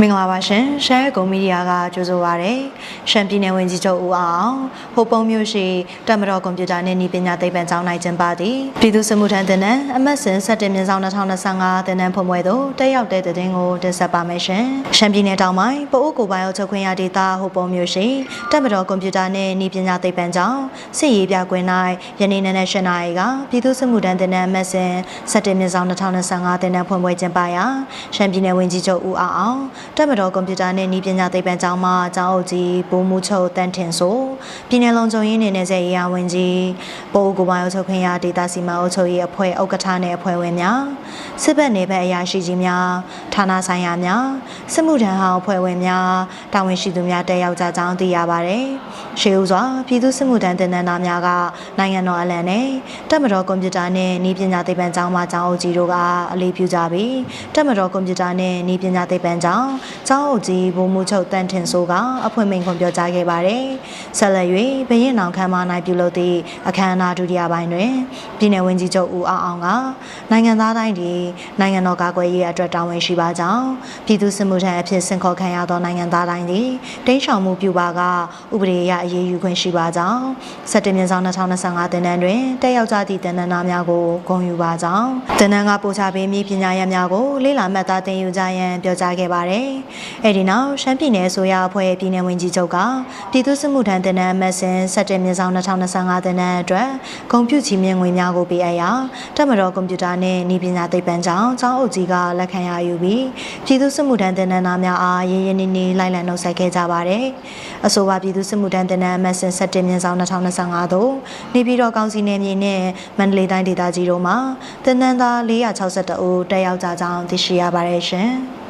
မင်္ဂလာပါရှင်ရှမ်းကုံမီဒီယာကကြိုဆိုပါရယ်ရှမ်းပြည်နယ်ဝန်ကြီးချုပ်ဦးအောင်ဟိုပုံမျိုးရှိတက်မတော်ကွန်ပျူတာနဲ့ဤပညာသိပ္ပံကျောင်းနိုင်ကျင်းပသည်ပြည်သူ့စစ်မှုထမ်းတင်နန်းအမတ်စင်17မြင်းဆောင်2025တင်နန်းဖွင့်ပွဲသို့တက်ရောက်တဲ့တဲ့တင်ကိုတင်ဆက်ပါမယ်ရှင်ရှမ်းပြည်နယ်တောင်ပိုင်းပအိုးကိုပိုင်အုပ်ချုပ်ခွင့်ရဒေသဟိုပုံမျိုးရှိတက်မတော်ကွန်ပျူတာနဲ့ဤပညာသိပ္ပံကျောင်းစစ်ရေးပြကွင်း၌ယနေ့နံနက်၈နာရီကပြည်သူ့စစ်မှုထမ်းတင်နန်းအမတ်စင်17မြင်းဆောင်2025တင်နန်းဖွင့်ပွဲကျင်းပရာရှမ်းပြည်နယ်ဝန်ကြီးချုပ်ဦးအောင်တက်မတော်ကွန်ပျူတာနဲ့ဤပညာသိပ္ပံကျောင်းမှကျောင်းအုပ်ကြီးဘိုးမှုချုပ်တန်းထင်ဆိုပြည်နယ်လုံးချုပ်ရင်းနေနဲ့စေရဝန်ကြီးပိုးကိုပိုင်အုပ်ချုပ်ခွင့်ရဒေသစီမံအုပ်ချုပ်ရေးအဖွဲ့ဥက္ကဋ္ဌနဲ့အဖွဲ့ဝင်များစစ်ဘက်နေဘက်အရာရှိကြီးများဌာနဆိုင်ရာများစစ်မှုထမ်းဟောင်းအဖွဲ့ဝင်များတာဝန်ရှိသူများတက်ရောက်ကြကြောင်းသိရပါတယ်။ရှေးဦးစွာပြည်သူစစ်မှုထမ်းတင်နန်းသားများကနိုင်ငံတော်အလံနဲ့တက်မတော်ကွန်ပျူတာနဲ့ဤပညာသိပ္ပံကျောင်းမှကျောင်းအုပ်ကြီးတို့ကအလေးပြုကြပြီးတက်မတော်ကွန်ပျူတာနဲ့ဤပညာသိပ္ပံကျောင်းကျောင်းအုပ်ကြီးဘုံမှုချုပ်တန်ထင်ဆိုကအဖွင့်မိန်ခွန်ပြောကြားခဲ့ပါတယ်။ဆက်လက်၍ဘရင်နောင်ခမ်းမ၌ပြုလုပ်သည့်အခမ်းအနားဒုတိယပိုင်းတွင်ပြည်내ဝန်ကြီးချုပ်ဦးအောင်အောင်ကနိုင်ငံသားတိုင်းဒီနိုင်ငံတော်ကာကွယ်ရေးအတွက်တာဝန်ရှိပါကြောင်းပြည်သူစစ်မှုထမ်းအဖြစ်ဆင့်ခေါ်ခံရသောနိုင်ငံသားတိုင်းဒီတိန့်ရှောင်မှုပြုပါကဥပဒေအရအရေးယူခွင့်ရှိပါကြောင်းစက်တင်ဘာ2025တင်နန်းတွင်တက်ရောက်ကြသည့်တင်နန်းသားများကိုဂုဏ်ယူပါကြောင်းတင်နန်းကပို့ချပေးမိပညာရပ်များကိုလေ့လာမှတ်သားသင်ယူကြရန်ပြောကြားခဲ့ပါတယ်။အဲဒီနောက်ရှမ်းပြည်နယ်အစိုးရအဖွဲ့ပြည်내ဝန်ကြီးချုပ်ကပြည်သူ့စစ်မှုထမ်းတင်နန်းအမတ်စင်17မြင်းဆောင်2025တင်နန်းအတွက်ဂုဏ်ပြုချီးမြှင့်ငွေများကိုပေးအပ်ရာတက်မတော်ကွန်ပျူတာနှင့်ဤပညာသိပ္ပံကျောင်းကျောင်းအုပ်ကြီးကလက်ခံရယူပြီးပြည်သူ့စစ်မှုထမ်းတင်နန်းသားများအားရင်းရင်းနှီးနှီးလိုက်လံနှုတ်ဆက်ခဲ့ကြပါတယ်။အဆိုပါပြည်သူ့စစ်မှုထမ်းတင်နန်းအမတ်စင်17မြင်းဆောင်2025သို့နေပြည်တော်ကောင်စီနယ်မြေနှင့်မန္တလေးတိုင်းဒေသကြီးတို့မှာတင်နန်းသား462ဦးတက်ရောက်ကြကြောင်းသိရှိရပါတယ်ရှင်။